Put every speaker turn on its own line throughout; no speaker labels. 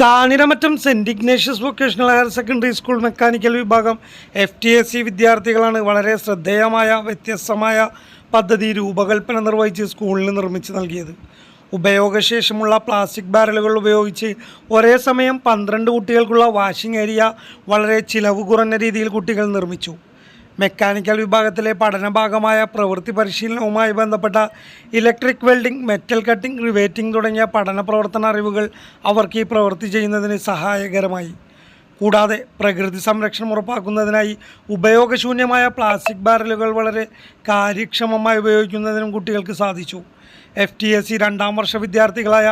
Kanjiramattam saint Ignatius vocational higher secondary school mechanical വിഭാഗം F T S C വിദ്യാർത്ഥികളാണ് വളരെ ശ്രദ്ധേയമായ വ്യത്യസ്തമായ പദ്ധതി രൂപകൽപ്പന നിർവഹിച്ച് സ്കൂളിന് നിർമ്മിച്ച് നൽകിയത്. ഉപയോഗശേഷമുള്ള പ്ലാസ്റ്റിക് ബാരലുകൾ ഉപയോഗിച്ച് ഒരേ സമയം പന്ത്രണ്ട് കുട്ടികൾക്കുള്ള വാഷിംഗ് ഏരിയ വളരെ ചിലവ് കുറഞ്ഞ രീതിയിൽ കുട്ടികൾ നിർമ്മിച്ചു. മെക്കാനിക്കൽ വിഭാഗത്തിലെ പഠന ഭാഗമായ പ്രവൃത്തി പരിശീലനവുമായി ബന്ധപ്പെട്ട electric welding metal cutting riveting തുടങ്ങിയ പഠന പ്രവർത്തന അറിവുകൾ അവർക്ക് ഈ പ്രവൃത്തി ചെയ്യുന്നതിന് സഹായകരമായി. കൂടാതെ പ്രകൃതി സംരക്ഷണം ഉറപ്പാക്കുന്നതിനായി ഉപയോഗശൂന്യമായ പ്ലാസ്റ്റിക് ബാരലുകൾ വളരെ കാര്യക്ഷമമായി ഉപയോഗിക്കുന്നതിനും കുട്ടികൾക്ക് സാധിച്ചു. എഫ് ടി എസ് സി രണ്ടാം വർഷ വിദ്യാർത്ഥികളായ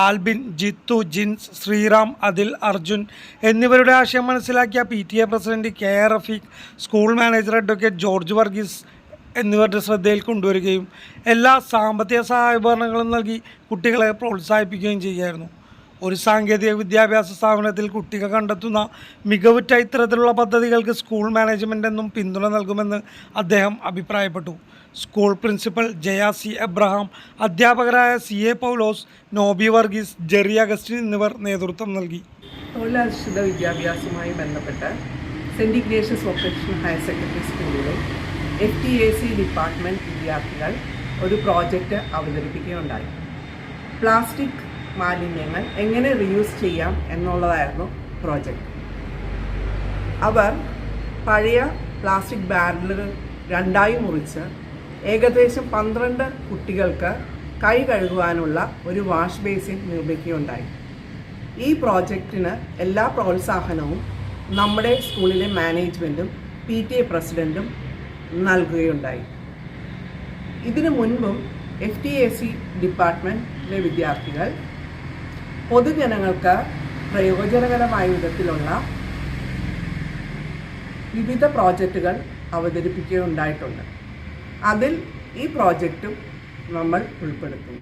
ആൽബിൻ ജിത്തു ജിൻസ് ശ്രീറാം അതിൽ അർജുൻ എന്നിവരുടെ ആശയം മനസ്സിലാക്കിയ P T A president K Rafeeq school manager advocate George Varghese എന്നിവരുടെ ശ്രദ്ധയിൽ കൊണ്ടുവരികയും എല്ലാ സാമ്പത്തിക സഹായ ഉപകരണങ്ങളും നൽകി കുട്ടികളെ പ്രോത്സാഹിപ്പിക്കുകയും ചെയ്യുകയായിരുന്നു. ഒരു സാങ്കേതിക വിദ്യാഭ്യാസ സ്ഥാപനത്തിൽ കുട്ടികൾ കണ്ടെത്തുന്ന മികവുറ്റ ഇത്തരത്തിലുള്ള പദ്ധതികൾക്ക് സ്കൂൾ മാനേജ്മെന്റ് എന്നും പിന്തുണ നൽകുമെന്ന് അദ്ദേഹം അഭിപ്രായപ്പെട്ടു. School principal Jaya C Abraham അധ്യാപകരായ C A Paulose Noby Varghese Jerry Augustine എന്നിവർ നേതൃത്വം നൽകി.
തൊഴിലധിഷ്ഠിത വിദ്യാഭ്യാസവുമായി ബന്ധപ്പെട്ട് saint Ignatius vocational higher secondary സ്കൂളിലെ F T A C department വിദ്യാർത്ഥികൾ ഒരു പ്രോജക്റ്റ് അവതരിപ്പിക്കുകയുണ്ടായി. പ്ലാസ്റ്റിക് മാലിന്യങ്ങൾ എങ്ങനെ റിയൂസ് ചെയ്യാം എന്നുള്ളതായിരുന്നു പ്രോജക്റ്റ് അവർ പഴയ പ്ലാസ്റ്റിക് ബാരലുകൾ രണ്ടായി മുറിച്ച് ഏകദേശം പന്ത്രണ്ട് കുട്ടികൾക്ക് കൈ കഴുകുവാനുള്ള ഒരു വാഷ് ബേസിൻ നിർമ്മിക്കുകയുണ്ടായി. ഈ പ്രോജക്റ്റിന് എല്ലാ പ്രോത്സാഹനവും നമ്മുടെ സ്കൂളിലെ മാനേജ്മെന്റും പി ടി എ പ്രസിഡന്റും നൽകുകയുണ്ടായി. ഇതിനു മുൻപും എഫ് ടി എ സി ഡിപ്പാർട്ട്മെന്റിലെ വിദ്യാർത്ഥികൾ പൊതുജനങ്ങൾക്ക് പ്രയോജനകരമായ വിധത്തിലുള്ള വിവിധ പ്രോജക്റ്റുകൾ അവതരിപ്പിക്കുകയുണ്ടായിട്ടുണ്ട്. അതിൽ ഈ പ്രോജക്റ്റും നമ്മൾ ഉൾപ്പെടുത്തും.